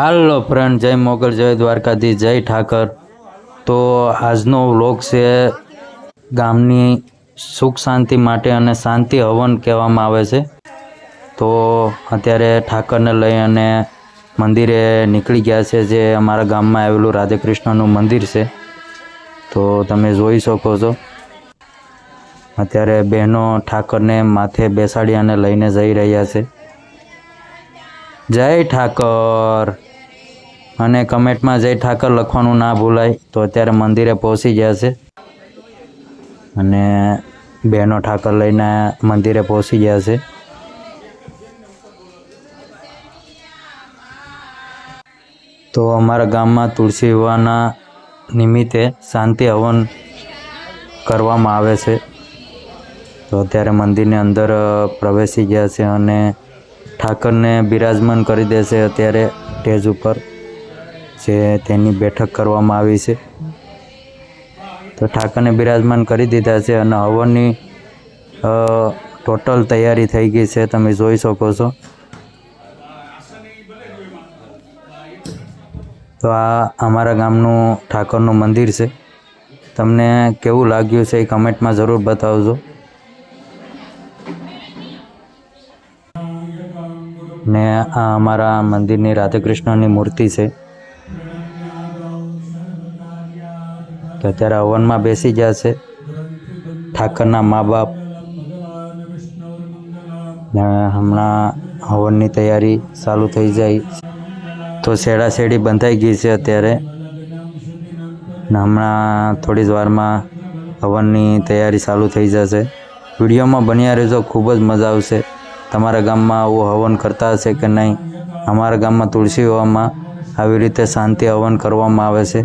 હાલો friend, જય મોગલ, જય દ્વારકાધી જય ઠાકર. તો આજનો વ્લોગ છે ગામની સુખ શાંતિ માટે અને શાંતિ હવન કહેવામાં આવે છે. તો અત્યારે ઠાકરને લઈ અને મંદિરે નીકળી ગયા છે, જે અમારા ગામમાં આવેલું રાધેકૃષ્ણનું મંદિર છે. તો તમે જોઈ શકો છો. અત્યારે બહેનો ઠાકરને માથે બેસાડી અને લઈને જઈ રહ્યા છે. જય ઠાકર! અને કમેન્ટમાં જય ઠાકર લખવાનું ના ભૂલાય, તો અત્યારે મંદિરે પહોંચી ગયા છે. અને બહેનો ઠાકર લઈને મંદિરે પહોંચી ગયા છે. તો અમારા ગામમાં તુલસી વિવાહના નિમિત્તે શાંતિ હવન કરવામાં આવે છે. તો અત્યારે મંદિરની અંદર પ્રવેશી ગયા છે અને ઠાકરને બિરાજમાન કરી દેશે અત્યારે સ્ટેજ ઉપર. જે તેની બેઠક કરવામાં આવી છે. તો ઠાકરને બિરાજમાન કરી દીધા છે અને હવનની ટોટલ તૈયારી થઈ ગઈ છે. તમે જોઈ શકો છો. તો આ અમારા ગામનું ઠાકરનું મંદિર છે. તમને કેવું લાગ્યું છે એ કમેન્ટમાં જરૂર બતાવજો. ને આ અમારા મંદિરની રાધેકૃષ્ણની મૂર્તિ છે. તો અત્યારે હવનમાં બેસી છે ઠાકરના મા બાપ. હમણાં હવનની તૈયારી ચાલુ થઈ જાય. તો શેડા શેડી બંધાઈ ગઈ છે અત્યારે. ને હમણાં થોડી જ વારમાં હવનની તૈયારી ચાલુ થઈ જશે. વિડીયોમાં બન્યા રહેજો, ખૂબ જ મજા આવશે. તમારા ગામમાં આવું હવન કરતા હશે કે નહીં? અમારા ગામમાં તુલસી હવામાં આવી રીતે શાંતિ હવન કરવામાં આવે છે.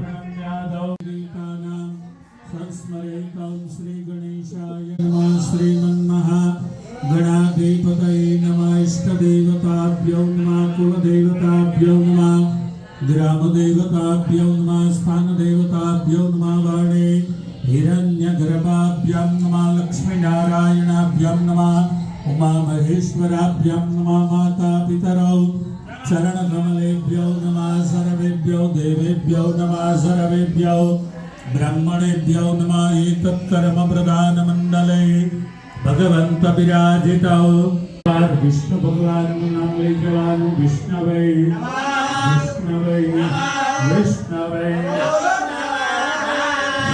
श्रीमन्महागणाधिपतये नमः इष्टदेवताभ्यो नमः कुलदेवताभ्यो नमः ग्रामदेवताभ्यो नमः स्थानदेवताभ्यो नमः वर्णे हिरण्यगर्भाभ्यां नमः लक्ष्मीनारायणाभ्यां नमः उमामहेश्वराभ्यां नमः माता पितरौ चरणकमलेभ्यो नमः सर्वेभ्यो देवेभ्यो नमः सर्वेभ्यो ब्रह्मणेभ्यो नमः एतत्कर्मप्रधानमण्डले भगवन्तविराजितौ विष्णुभगवान् नाम लिखवान् विष्णवै विष्णवै विष्णवै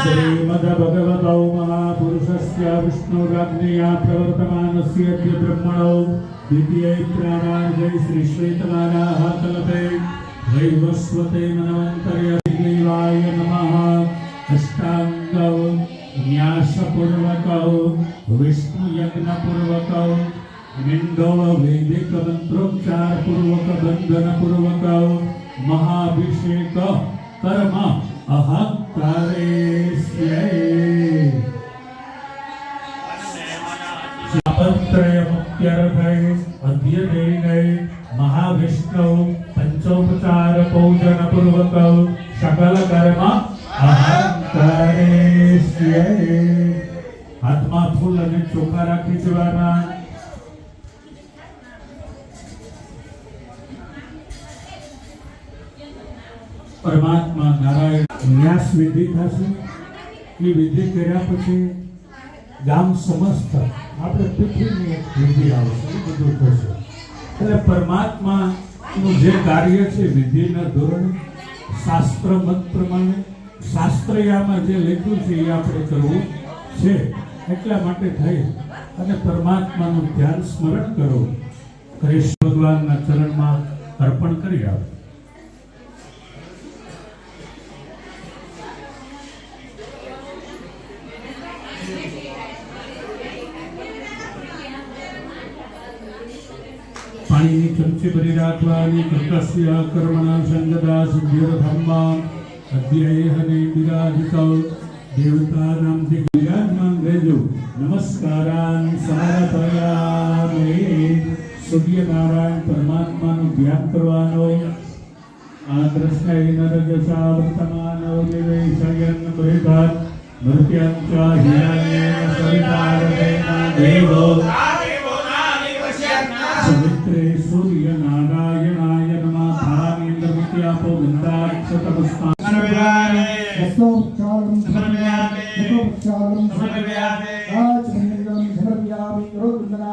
श्रीमद्भगवतौ महापुरुषस्य विष्णुराज्ञया प्रवर्तमानस्य च ब्रह्मणौ द्वितीये प्राणार्धे श्रीश्वेतमालाः कल्पे वैवस्वते मनवन्तर्यवाय नमः અષ્ટાંગો ન્યાસપૂર્વકો વિષ્ણુયજ્ઞપૂર્વકો નિંડો વૈદિક મંત્રોચ્ચારપૂર્વક બંધનપૂર્વકો મહાભિષેક કર્મ અહકારે મહાવિષ્ણુ પંચોપચાર પૂજન પૂર્વક સકલ કર્મ આહાર હાથમાં ફૂલ અને ચોખા રાખી દેવાના પરમાત્મા નારાયણ. ન્યાસ વિધિ થશે એ વિધિ કર્યા પછી ગામ સમસ્ત આપણે પૃથ્વીની એક વિધિ આવશે એ બધું થશે એટલે પરમાત્મા નું જે કાર્ય છે વિધિના ધોરણે શાસ્ત્ર મત પ્રમાણે શાસ્ત્રયામાં જે લખ્યું છે એ આપણે કરવું છે. એટલા માટે થઈ. અને પરમાત્માનું ધ્યાન સ્મરણ કરો. કૃષ્ણ ભગવાનના ચરણમાં અર્પણ કરી આવો. પાણીની ચમચી ભરી રાખવાની કૃતસ્ય કર્મણા સંગદા સિદ્ધિર્ધમ્મા અધ્યયહને વિરાજિતો દેવતાનામથી વિરાજમાન રહેજો નમસ્કારાન સમર્પયામિ સૂર્યનારાયણ પરમાત્માનું ધ્યાન કરવાનો આ દ્રષ્ટાય નરજસા વર્તમાનો દેવે શયન મૃગાત મૃત્યં ચ હિરણ્યેન સવિતારતેના દેવો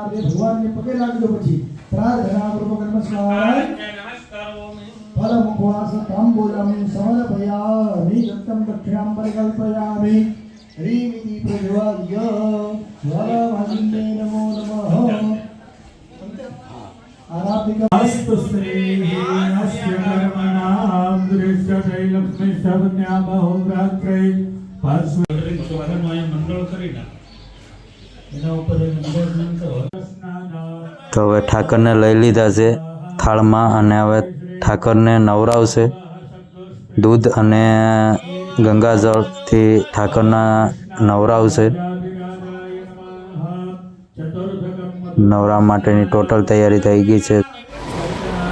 કરોદંડનાદે ભગવાનને પગે લાગ્યો પછી. પ્રાર્થના પૂર્વક નમસ્કાર. ફલમુખવાસ તાંબૂલમ સમર્પયામિ દત્તમ દક્ષિણામ પરિકલ્પયામિ. હરિમિતિ પ્રજવાલ્ય વરવંદે નમો નમઃ. બહુરાત્રે પાર્શ્વે ચોખાનું અહીંયા મંડળ કરી ના એના ઉપર મંડળ તો હવે ઠાકરને લઈ લીધા છે થાળમાં અને હવે ઠાકરને નવરાવશે. દૂધ અને ગંગાજળથી ઠાકરના નવરાવશે. નવરા માટેની ટોટલ તૈયારી થઈ ગઈ છે.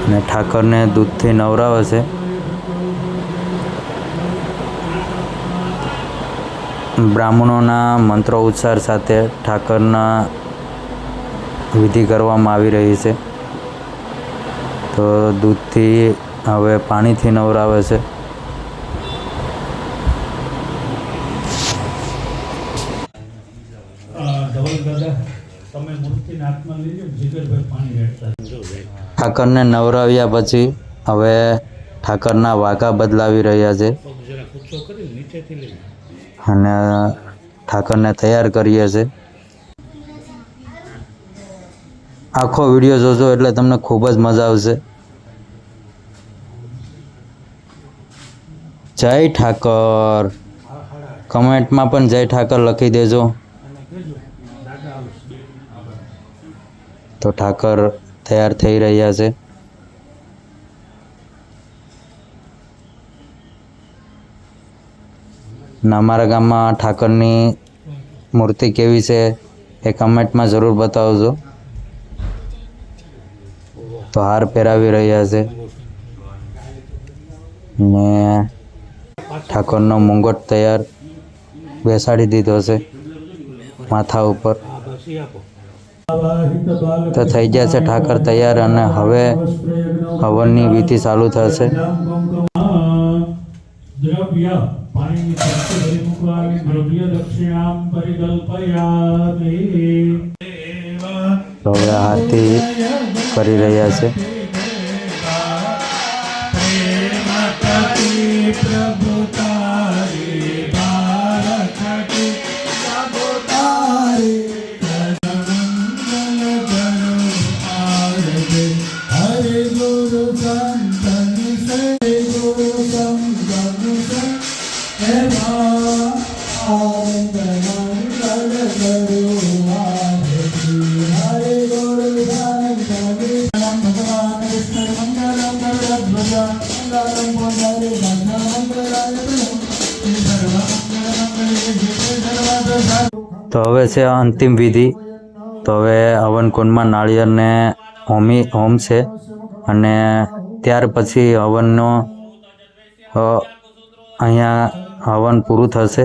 અને ઠાકરને દૂધથી નવરાવે છે બ્રાહ્મણોના મંત્રો ઉચ્ચાર સાથે ઠાકરના વિધિ કરવામાં આવી રહી છે. તો દૂધથી હવે પાણીથી નવરાવે છે. ઠાકરને નવરાવ્યા પછી હવે ઠાકરના વાંકા બદલાવી રહ્યા છે. અને ઠાકરને તૈયાર કરીએ છે. આખો વીડિયો જોજો એટલે તમને ખૂબ જ મજા આવશે. જય ઠાકર. કમેન્ટમાં પણ જય ઠાકર લખી દેજો. તો ઠાકર તૈયાર થઈ રહ્યા છે. અમારા ગામમાં ઠાકરની મૂર્તિ કેવી છે એ કમેન્ટમાં જરૂર બતાવજો. તો હાર પહેરાવી રહ્યા છે. ને ઠાકોરનો મુંગટ તૈયાર બેસાડી દીધો છે માથા ઉપર. તો થઈ ગયા છે ઠાકર તૈયાર અને હવે હવનની વિધિ ચાલુ થશે. દ્રવ્ય તો હવે હાથથી કરી રહ્યા છે. પ્રભુ તારી ભારતી તો હવે છે અંતિમ વિધિ. તો હવે હવન કુંડમાં નાળિયેરને હોમી, હોમ છે. અને ત્યાર પછી હવનનો અહીંયા હવન પૂરું થશે.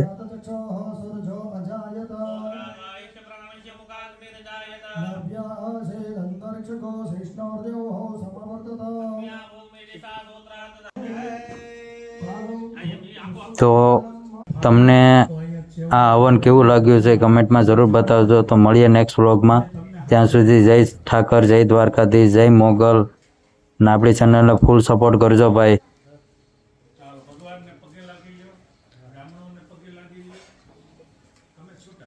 તમને આ હવન કેવું લાગ્યું છે? કમેન્ટમાં જરૂર બતાવજો. તો મળીએ નેક્સ્ટ વ્લોગમાં ત્યાં સુધી જય ઠાકર, જય દ્વારકાધીશ, જય મોગલ. અને આપણી ચેનલને ફૂલ સપોર્ટ કરજો ભાઈ.